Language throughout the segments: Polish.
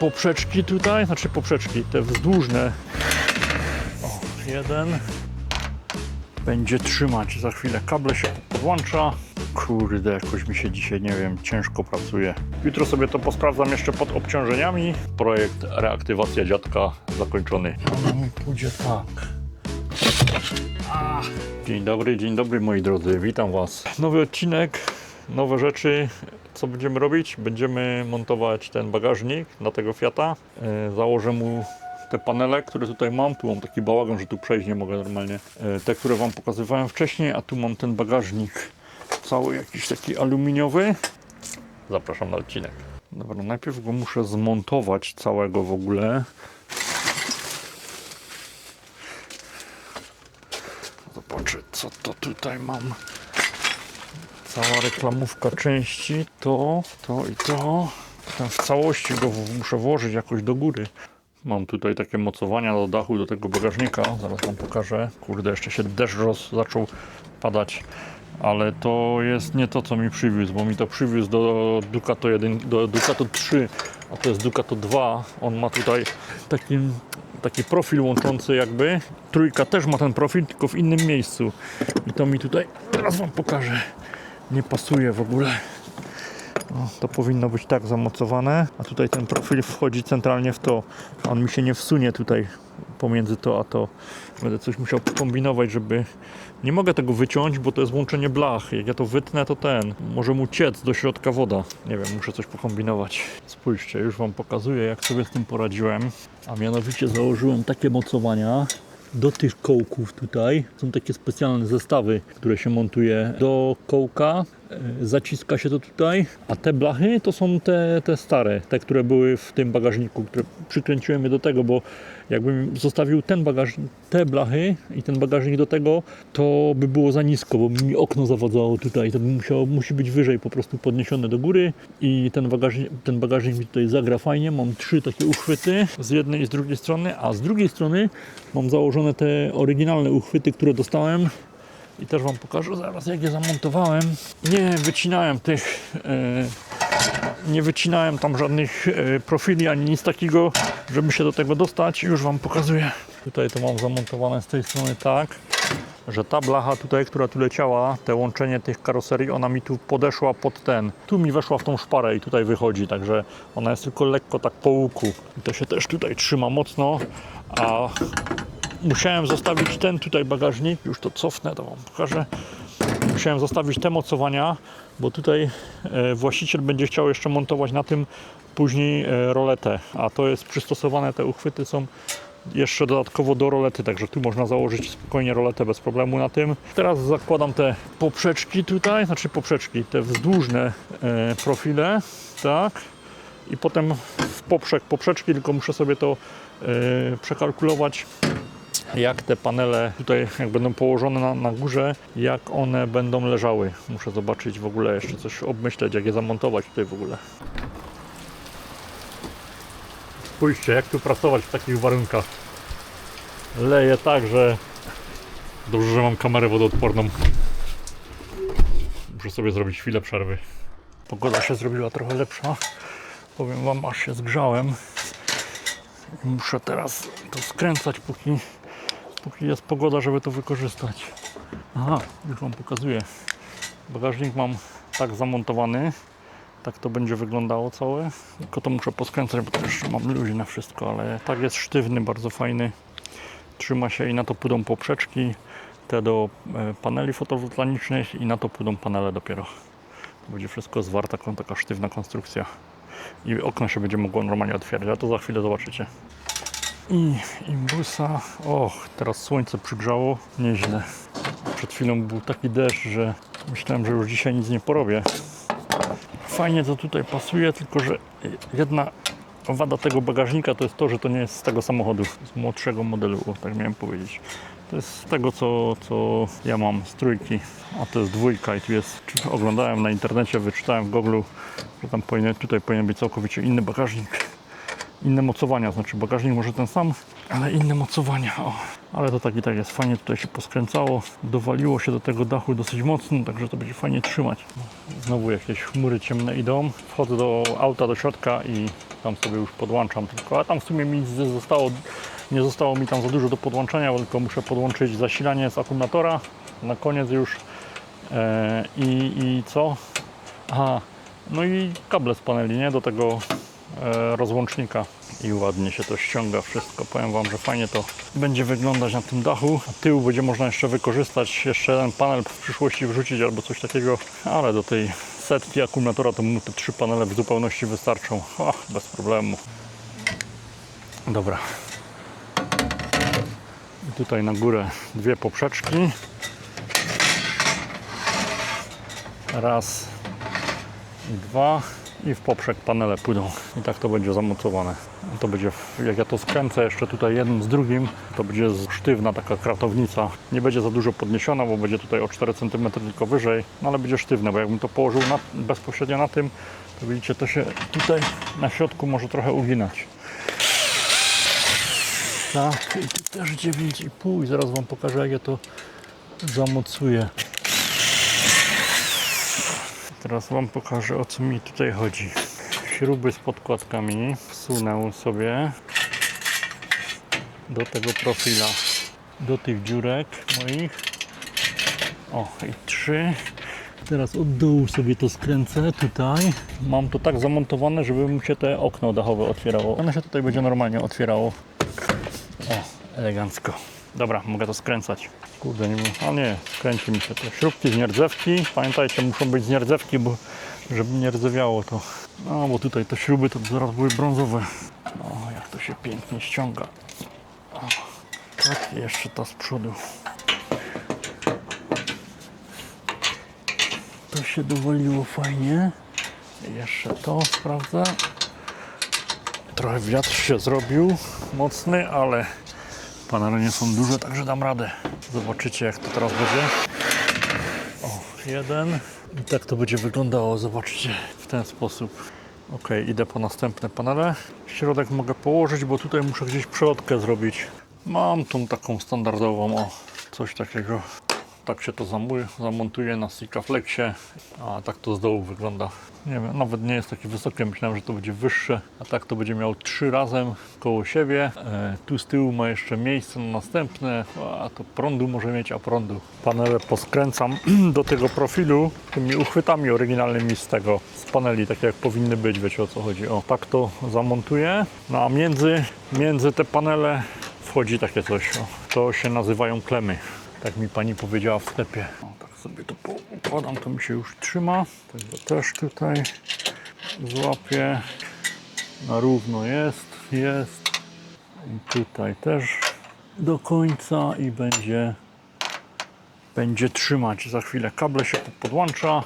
poprzeczki tutaj, znaczy poprzeczki, te wzdłużne. O, jeden będzie trzymać za chwilę. Kable się podłącza. Kurde, jakoś mi się dzisiaj, nie wiem, ciężko pracuje. Jutro sobie to posprawdzam jeszcze pod obciążeniami. Projekt reaktywacja dziadka zakończony. No pójdzie tak. Dzień dobry, dzień dobry moi drodzy, witam Was. Nowy odcinek, nowe rzeczy. Co będziemy robić? Będziemy montować ten bagażnik na tego Fiata. E, Założę mu te panele, które tutaj mam. Tu mam taki bałagan, że tu przejść nie mogę normalnie. E, Te, które Wam pokazywałem wcześniej, a tu mam ten bagażnik cały jakiś taki aluminiowy. Zapraszam na odcinek. Dobra, najpierw go muszę zmontować całego w ogóle. Zobaczę, co to tutaj mam. Cała reklamówka części, to, to i to. Potem w całości go muszę włożyć jakoś do góry. Mam tutaj takie mocowania do dachu, do tego bagażnika. Zaraz wam pokażę. Kurde, jeszcze się deszcz roz zaczął padać. Ale to jest nie to, co mi przywiózł, bo mi to przywiózł do Ducato 1, do Ducato 3, a to jest Ducato 2. On ma tutaj taki, taki profil łączący jakby. Trójka też ma ten profil, tylko w innym miejscu. I to mi tutaj, teraz wam pokażę, nie pasuje w ogóle. O, to powinno być tak zamocowane, a tutaj ten profil wchodzi centralnie w to. On mi się nie wsunie tutaj pomiędzy to a to. Będę coś musiał kombinować, żeby... Nie mogę tego wyciąć, bo to jest łączenie blach. Jak ja to wytnę, to ten. Może mu ciec do środka woda. Nie wiem, muszę coś pokombinować. Spójrzcie, już Wam pokazuję, jak sobie z tym poradziłem. A mianowicie założyłem takie mocowania do tych kołków tutaj są takie specjalne zestawy, które się montuje do kołka. e, Zaciska się to tutaj, a te blachy to są te, te stare, te, które były w tym bagażniku, które przykręciłem je do tego, bo jakbym zostawił ten bagażnik, te blachy i ten bagażnik do tego, to by było za nisko, bo mi okno zawadzało tutaj. To by musiało, musi być wyżej po prostu podniesione do góry i ten bagażnik, ten bagażnik mi tutaj zagra fajnie. Mam trzy takie uchwyty z jednej i z drugiej strony, a z drugiej strony mam założone te oryginalne uchwyty, które dostałem i też Wam pokażę zaraz jak je zamontowałem. Nie wycinałem tych, e, nie wycinałem tam żadnych e, profili ani nic takiego, żeby się do tego dostać. Już Wam pokazuję. Tutaj to mam zamontowane z tej strony tak, że ta blacha tutaj, która tu leciała, te łączenie tych karoserii, ona mi tu podeszła pod ten. Tu mi weszła w tą szparę i tutaj wychodzi, także ona jest tylko lekko tak po łuku. I to się też tutaj trzyma mocno, a musiałem zostawić ten tutaj bagażnik, już to cofnę, to Wam pokażę. Musiałem zostawić te mocowania, bo tutaj e, właściciel będzie chciał jeszcze montować na tym później e, roletę, a to jest przystosowane, te uchwyty są jeszcze dodatkowo do rolety, także tu można założyć spokojnie roletę bez problemu na tym. Teraz zakładam te poprzeczki tutaj, znaczy poprzeczki, te wzdłużne e, profile, tak, i potem w poprzek poprzeczki, tylko muszę sobie to przekalkulować jak te panele tutaj jak będą położone na, na górze, jak one będą leżały. Muszę zobaczyć w ogóle jeszcze coś obmyśleć, jak je zamontować tutaj w ogóle. Spójrzcie, jak tu pracować w takich warunkach. Leje tak, że dobrze, że mam kamerę wodoodporną. Muszę sobie zrobić chwilę przerwy. Pogoda się zrobiła trochę lepsza. Powiem Wam, aż się zgrzałem. Muszę teraz to skręcać, póki, póki jest pogoda, żeby to wykorzystać. Aha, już Wam pokazuję. Bagażnik mam tak zamontowany. Tak to będzie wyglądało całe. Tylko to muszę poskręcać, bo też mam ludzi na wszystko, ale tak jest sztywny, bardzo fajny. Trzyma się i na to pójdą poprzeczki, te do e, paneli fotowoltaicznych i na to pójdą panele dopiero. To będzie wszystko zwarta, kon- taka sztywna konstrukcja. I okno się będzie mogło normalnie otwierać, a to za chwilę zobaczycie. I imbusa. Och, teraz słońce przygrzało. Nieźle. Przed chwilą był taki deszcz, że myślałem, że już dzisiaj nic nie porobię. Fajnie to tutaj pasuje, tylko że jedna wada tego bagażnika to jest to, że to nie jest z tego samochodu, z młodszego modelu, o, tak miałem powiedzieć. To jest z tego, co, co ja mam z trójki, a to jest dwójka i tu jest, oglądałem na internecie, wyczytałem w Google, że tam powinien, tutaj powinien być całkowicie inny bagażnik inne mocowania, znaczy bagażnik może ten sam, ale inne mocowania. O. Ale to tak i tak jest fajnie tutaj się poskręcało. Dowaliło się do tego dachu dosyć mocno, także to będzie fajnie trzymać. Znowu jakieś chmury ciemne idą. Wchodzę do auta, do środka i tam sobie już podłączam tylko. A tam w sumie mi zostało, nie zostało mi tam za dużo do podłączenia, tylko muszę podłączyć zasilanie z akumulatora. Na koniec już. E, i, I co? Aha, no i kable z paneli, nie? Do tego rozłącznika. I ładnie się to ściąga wszystko. Powiem Wam, że fajnie to będzie wyglądać na tym dachu. A tył będzie można jeszcze wykorzystać, jeszcze jeden panel w przyszłości wrzucić albo coś takiego. Ale do tej setki akumulatora to mu te trzy panele w zupełności wystarczą. Ach, bez problemu. Dobra. I tutaj na górę dwie poprzeczki. Raz i dwa i w poprzek panele pójdą i tak to będzie zamocowane. To będzie, jak ja to skręcę jeszcze tutaj jednym z drugim, to będzie sztywna taka kratownica. Nie będzie za dużo podniesiona, bo będzie tutaj o 4 cm tylko wyżej, no ale będzie sztywne, bo jakbym to położył na, bezpośrednio na tym, to widzicie, to się tutaj na środku może trochę uginać. Tak, i tu też 9,5 i zaraz Wam pokażę jak ja to zamocuję. Teraz Wam pokażę o co mi tutaj chodzi. Śruby z podkładkami wsunę sobie do tego profila, do tych dziurek moich. O, i trzy. Teraz od dołu sobie to skręcę tutaj. Mam to tak zamontowane, żeby mu się te okno dachowe otwierało. Ono się tutaj będzie normalnie otwierało. O, elegancko. Dobra, mogę to skręcać. Kurde, nie. A nie, kręci mi się te śrubki z nierdzewki. Pamiętajcie, muszą być z nierdzewki, bo żeby nie rdzewiało to. No, bo tutaj te śruby to zaraz były brązowe. O, jak to się pięknie ściąga. O, tak, jeszcze ta z przodu. To się dowoliło fajnie. Jeszcze to sprawdzę. Trochę wiatr się zrobił mocny, ale panele nie są duże, także dam radę. Zobaczycie jak to teraz będzie. O, jeden. I tak to będzie wyglądało, zobaczcie, w ten sposób. Ok, idę po następne panele. Środek mogę położyć, bo tutaj muszę gdzieś przelotkę zrobić. Mam tą taką standardową, o, coś takiego. Tak się to zamontuje na Sikaflexie, a tak to z dołu wygląda. Nie wiem, nawet nie jest takie wysokie, myślałem, że to będzie wyższe, a tak to będzie miał trzy razem koło siebie. E, tu z tyłu ma jeszcze miejsce na następne, a to prądu może mieć, a prądu. Panele poskręcam do tego profilu tymi uchwytami oryginalnymi z tego, z paneli, takie jak powinny być, wiecie o co chodzi. O, tak to zamontuję, no a między, między te panele wchodzi takie coś, o. to się nazywają klemy. Tak mi pani powiedziała w sklepie. O, tak sobie to układam, to mi się już trzyma. Tego też tutaj złapię. Na równo jest, jest. I tutaj też do końca i będzie będzie trzymać. Za chwilę kable się podłącza.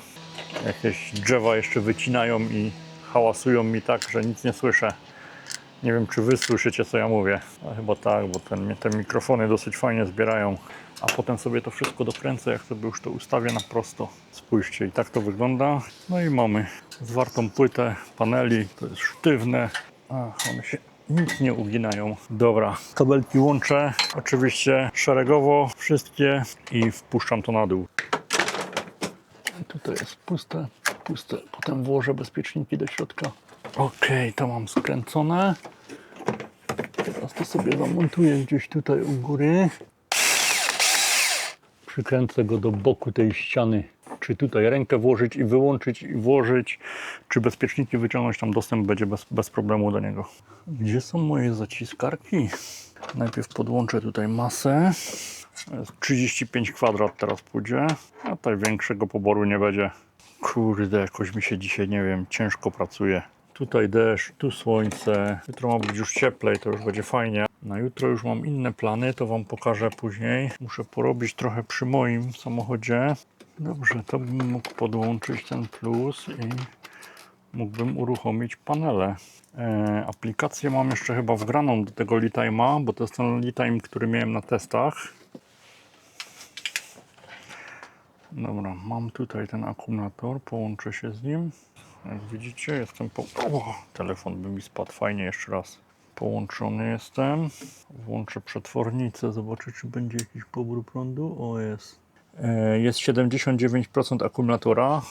Jakieś drzewa jeszcze wycinają i hałasują mi tak, że nic nie słyszę. Nie wiem, czy wy słyszycie, co ja mówię. A chyba tak, bo ten, te mikrofony dosyć fajnie zbierają. A potem sobie to wszystko dokręcę, jak sobie już to ustawię na prosto. Spójrzcie, i tak to wygląda. No i mamy zwartą płytę paneli. To jest sztywne. A, one się nic nie uginają. Dobra, kabelki łączę. Oczywiście szeregowo wszystkie i wpuszczam to na dół. Tutaj jest puste, puste. Potem włożę bezpieczniki do środka. Ok, to mam skręcone. Teraz to sobie zamontuję gdzieś tutaj u góry. Przykręcę go do boku tej ściany. Czy tutaj rękę włożyć i wyłączyć i włożyć, czy bezpieczniki wyciągnąć, tam dostęp będzie bez, bez problemu do niego. Gdzie są moje zaciskarki? Najpierw podłączę tutaj masę. 35 kwadrat teraz pójdzie, a tutaj większego poboru nie będzie. Kurde, jakoś mi się dzisiaj, nie wiem, ciężko pracuje. Tutaj deszcz, tu słońce. Jutro ma być już cieplej, to już będzie fajnie. Na jutro już mam inne plany, to Wam pokażę później. Muszę porobić trochę przy moim samochodzie. Dobrze, to bym mógł podłączyć ten plus i mógłbym uruchomić panele. E, aplikację mam jeszcze chyba wgraną do tego Litime'a, bo to jest ten Litime, który miałem na testach. Dobra, mam tutaj ten akumulator, połączę się z nim. Jak widzicie, jestem po... O, telefon by mi spadł fajnie jeszcze raz. Połączony jestem. Włączę przetwornicę, zobaczę czy będzie jakiś pobór prądu. O jest. E, Jest 79% akumulatora.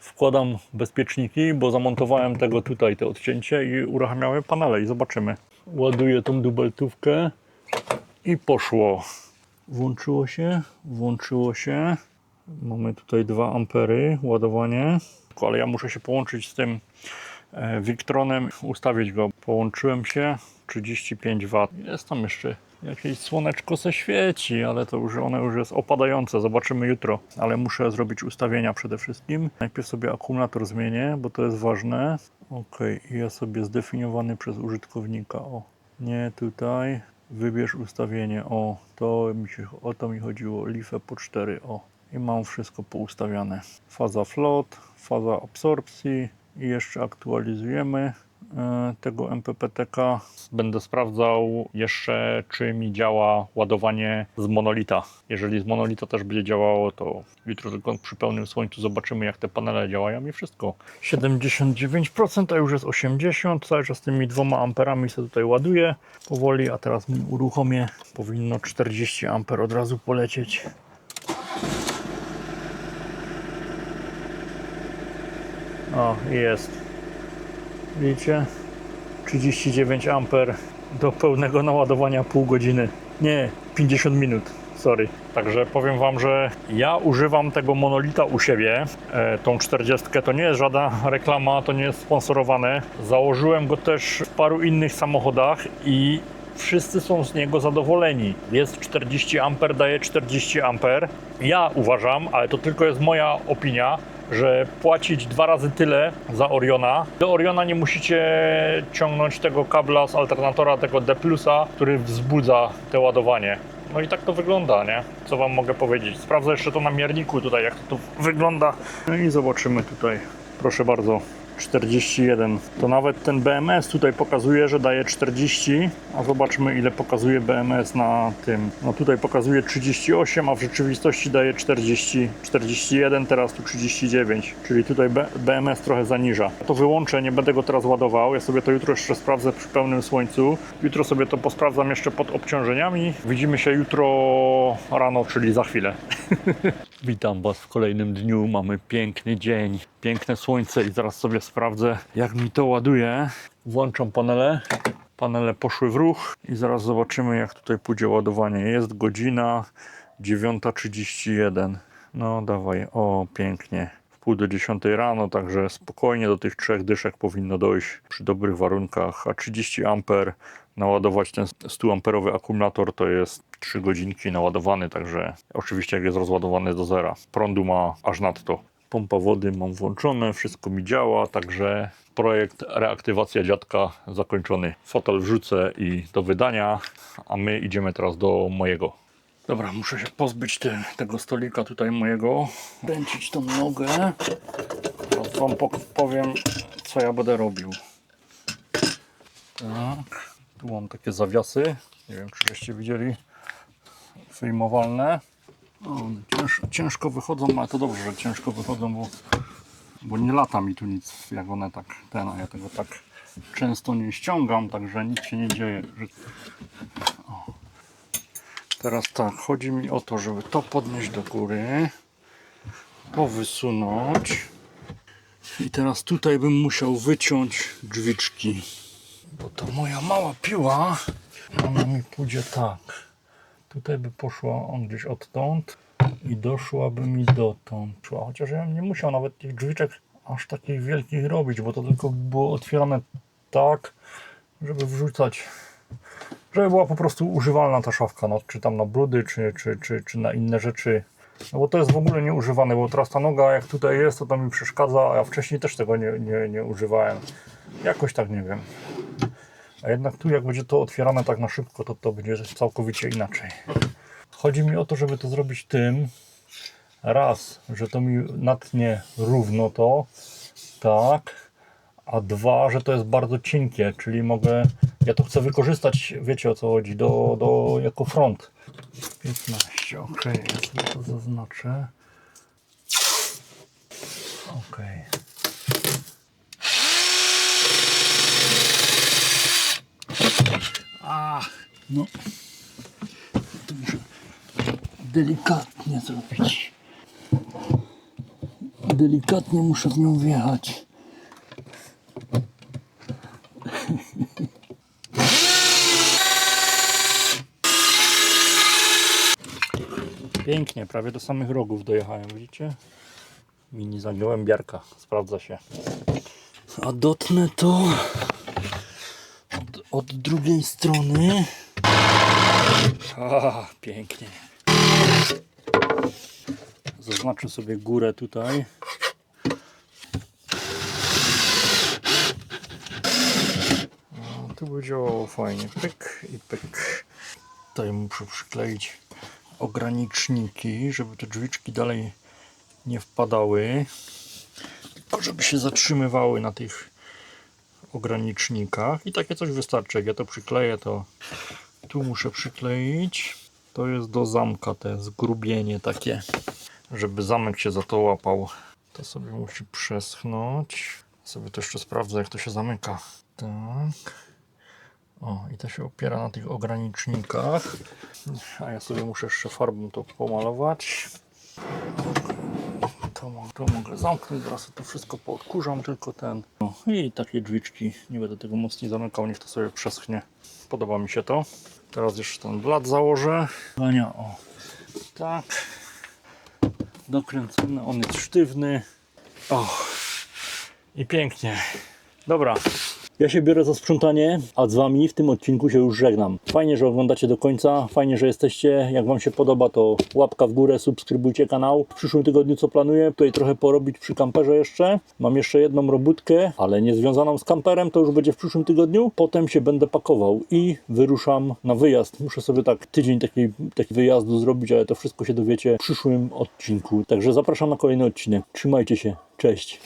Wkładam bezpieczniki, bo zamontowałem tego tutaj, te odcięcie i uruchamiamy panele i zobaczymy. Ładuję tą dubeltówkę i poszło. Włączyło się, włączyło się. Mamy tutaj 2 ampery ładowanie, ale ja muszę się połączyć z tym e, Victronem, ustawić go. Połączyłem się, 35 W. Jest tam jeszcze jakieś słoneczko se świeci, ale to już one już jest opadające. Zobaczymy jutro, ale muszę zrobić ustawienia przede wszystkim. Najpierw sobie akumulator zmienię, bo to jest ważne. Ok, ja sobie zdefiniowany przez użytkownika. O, nie tutaj. Wybierz ustawienie. O, to mi się, o to mi chodziło. Lifę po 4. O, i mam wszystko poustawiane. Faza float, faza absorpcji i jeszcze aktualizujemy e, tego MPPTK. Będę sprawdzał jeszcze, czy mi działa ładowanie z monolita. Jeżeli z monolita też będzie działało, to jutro tylko przy pełnym słońcu zobaczymy, jak te panele działają i wszystko. 79%, a już jest 80%. Cały czas tymi dwoma amperami sobie tutaj ładuję powoli, a teraz mi uruchomię. Powinno 40 amper od razu polecieć. O, jest. Widzicie? 39 amper do pełnego naładowania pół godziny. Nie, 50 minut. Sorry. Także powiem Wam, że ja używam tego monolita u siebie. E, tą 40 to nie jest żadna reklama, to nie jest sponsorowane. Założyłem go też w paru innych samochodach i wszyscy są z niego zadowoleni. Jest 40 amper, daje 40 amper. Ja uważam, ale to tylko jest moja opinia, że płacić dwa razy tyle za Oriona. Do Oriona nie musicie ciągnąć tego kabla z alternatora, tego D+, który wzbudza te ładowanie. No i tak to wygląda, nie? Co Wam mogę powiedzieć? Sprawdzę jeszcze to na mierniku tutaj, jak to wygląda. No i zobaczymy tutaj. Proszę bardzo. 41. To nawet ten BMS tutaj pokazuje, że daje 40, a zobaczmy ile pokazuje BMS na tym. No tutaj pokazuje 38, a w rzeczywistości daje 40, 41, teraz tu 39, czyli tutaj BMS trochę zaniża. To wyłączę, nie będę go teraz ładował, ja sobie to jutro jeszcze sprawdzę przy pełnym słońcu. Jutro sobie to posprawdzam jeszcze pod obciążeniami. Widzimy się jutro rano, czyli za chwilę. Witam Was w kolejnym dniu. Mamy piękny dzień, piękne słońce i zaraz sobie sprawdzę, jak mi to ładuje. Włączam panele. Panele poszły w ruch i zaraz zobaczymy, jak tutaj pójdzie ładowanie. Jest godzina 9.31. No dawaj, o pięknie. W pół do 10 rano, także spokojnie do tych trzech dyszek powinno dojść przy dobrych warunkach. A 30 amper naładować ten 100 amperowy akumulator to jest 3 godzinki naładowany, także oczywiście jak jest rozładowany do zera. Prądu ma aż nadto. Pompa wody mam włączone, wszystko mi działa, także projekt reaktywacja dziadka zakończony. Fotel wrzucę i do wydania, a my idziemy teraz do mojego. Dobra, muszę się pozbyć te, tego stolika tutaj mojego, kręcić tą nogę. Teraz wam powiem, co ja będę robił. Tak, tu mam takie zawiasy. Nie wiem, czy żeście widzieli. Wyjmowalne. One cięż, ciężko wychodzą, ale to dobrze, że ciężko wychodzą, bo, bo nie lata mi tu nic, jak one tak, ten, a ja tego tak często nie ściągam, także nic się nie dzieje. Teraz tak, chodzi mi o to, żeby to podnieść do góry, to wysunąć i teraz tutaj bym musiał wyciąć drzwiczki, bo to moja mała piła, ona mi pójdzie tak. Tutaj by poszła on gdzieś odtąd i doszłaby mi dotąd. Chociaż ja nie musiał nawet tych drzwiczek aż takich wielkich robić, bo to tylko było otwierane tak, żeby wrzucać, żeby była po prostu używalna ta szafka, no, czy tam na brudy, czy, czy, czy, czy na inne rzeczy. No bo to jest w ogóle nieużywane, bo teraz ta noga jak tutaj jest, to to mi przeszkadza, a ja wcześniej też tego nie, nie, nie używałem. Jakoś tak nie wiem. A jednak tu jak będzie to otwierane tak na szybko, to to będzie całkowicie inaczej. Chodzi mi o to, żeby to zrobić tym, raz, że to mi natnie równo to, tak, a dwa, że to jest bardzo cienkie, czyli mogę, ja to chcę wykorzystać, wiecie o co chodzi, do, do, jako front. 15, ok, ja sobie to zaznaczę. Ok. A, no. To muszę delikatnie zrobić. Delikatnie muszę w nią wjechać. Pięknie, prawie do samych rogów dojechałem, widzicie? Mini zagłębiarka, sprawdza się. A dotnę to od, drugiej strony. A, pięknie. Zaznaczę sobie górę tutaj. No, tu będzie działało fajnie. Pyk i pyk. Tutaj muszę przykleić ograniczniki, żeby te drzwiczki dalej nie wpadały, tylko żeby się zatrzymywały na tych ogranicznikach. I takie coś wystarczy. Jak ja to przykleję, to tu muszę przykleić. To jest do zamka te zgrubienie takie, żeby zamek się za to łapał. To sobie musi przeschnąć. Sobie to jeszcze sprawdzę, jak to się zamyka. Tak. O, i to się opiera na tych ogranicznikach. A ja sobie muszę jeszcze farbą to pomalować. To, to mogę zamknąć, zaraz to wszystko poodkurzam, tylko ten. O, I takie drzwiczki, nie będę tego mocniej zamykał, niech to sobie przeschnie. Podoba mi się to. Teraz jeszcze ten blat założę. Ania, o. Tak. Dokręcony, on jest sztywny. O. I pięknie. Dobra, ja się biorę za sprzątanie, a z Wami w tym odcinku się już żegnam. Fajnie, że oglądacie do końca, fajnie, że jesteście. Jak Wam się podoba, to łapka w górę, subskrybujcie kanał. W przyszłym tygodniu co planuję? Tutaj trochę porobić przy kamperze jeszcze. Mam jeszcze jedną robótkę, ale nie związaną z kamperem, to już będzie w przyszłym tygodniu. Potem się będę pakował i wyruszam na wyjazd. Muszę sobie tak tydzień takiej, taki wyjazdu zrobić, ale to wszystko się dowiecie w przyszłym odcinku. Także zapraszam na kolejny odcinek. Trzymajcie się, cześć.